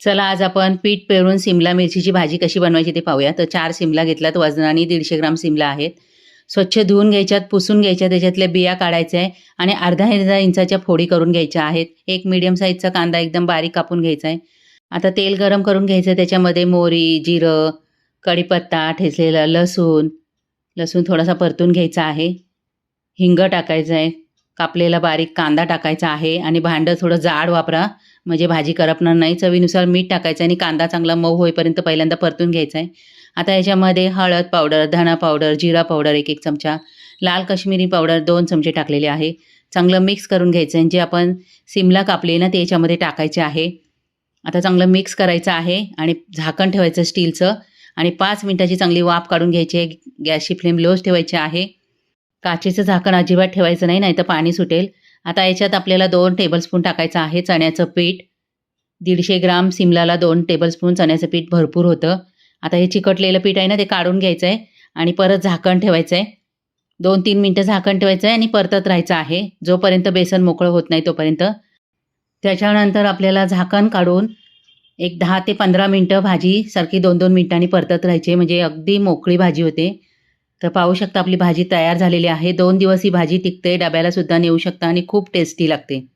चला आज आपण पीठ पेरून सिमला मिरचीची भाजी कशी बनवायची ते पाहूया. तर चार सिमला घेतल्यात वजनाने दीडशे ग्राम सिमला आहेत. स्वच्छ धुवून घ्यायच्यात पुसून घ्यायच्या त्याच्यातल्या बिया काढायच्या आहे आणि अर्धा अर्धा इंचाच्या फोडी करून घ्यायच्या आहेत. एक मीडियम साईजचा कांदा एकदम बारीक कापून घ्यायचा आहे. आता तेल गरम करून घ्यायचं त्याच्यामध्ये मोहरी जिरं कढीपत्ता ठेचलेला लसूण लसूण थोडासा परतून घ्यायचा आहे. हिंग टाकायचं आहे. कापलेला बारीक कांदा टाकायचा आहे आणि भांडं थोडं जाड वापरा. म्हणजे भाजी करपणार नाही. चवीनुसार मीठ टाकायचं आणि कांदा चांगला मऊ होईपर्यंत पहिल्यांदा परतून घ्यायचा आहे आता याच्यामध्ये हळद पावडर धणा पावडर जिरा पावडर एक एक चमचा लाल काश्मीरी पावडर दोन चमचे टाकलेले आहे. चांगलं मिक्स करून घ्यायचं आहे जे आपण सिमला कापली ना ते याच्यामध्ये टाकायचे आहे. आता चांगलं मिक्स करायचं आहे आणि झाकण ठेवायचं स्टीलचं आणि पाच मिनटाची चांगली वाफ काढून घ्यायची. आहे गॅसची फ्लेम लोच ठेवायची आहे. काचेचं झाकण अजिबात ठेवायचं नाही नाही तर पाणी सुटेल. आता याच्यात आपल्याला दोन टेबलस्पून टाकायचं आहे चण्याचं पीठ. दीडशे ग्राम सिमलाला दोन टेबलस्पून चण्याचं पीठ भरपूर होतं. आता हे चिकटलेलं पीठ आहे ना ते काढून घ्यायचं आहे आणि परत झाकण ठेवायचं आहे दोन तीन मिनटं झाकण ठेवायचं आहे आणि परतत राहायचं आहे. जोपर्यंत बेसन मोकळं होत नाही तोपर्यंत. त्याच्यानंतर आपल्याला झाकण काढून एक दहा ते पंधरा मिनटं भाजी सारखी दोन दोन मिनटांनी परतत राहायची म्हणजे अगदी मोकळी भाजी होते. तर पाहू शकता आपली भाजी तयार झालेली आहे. दोन दिवस ही भाजी टिकते डब्याला सुद्धा नेऊ शकता आणि खूप टेस्टी लागते.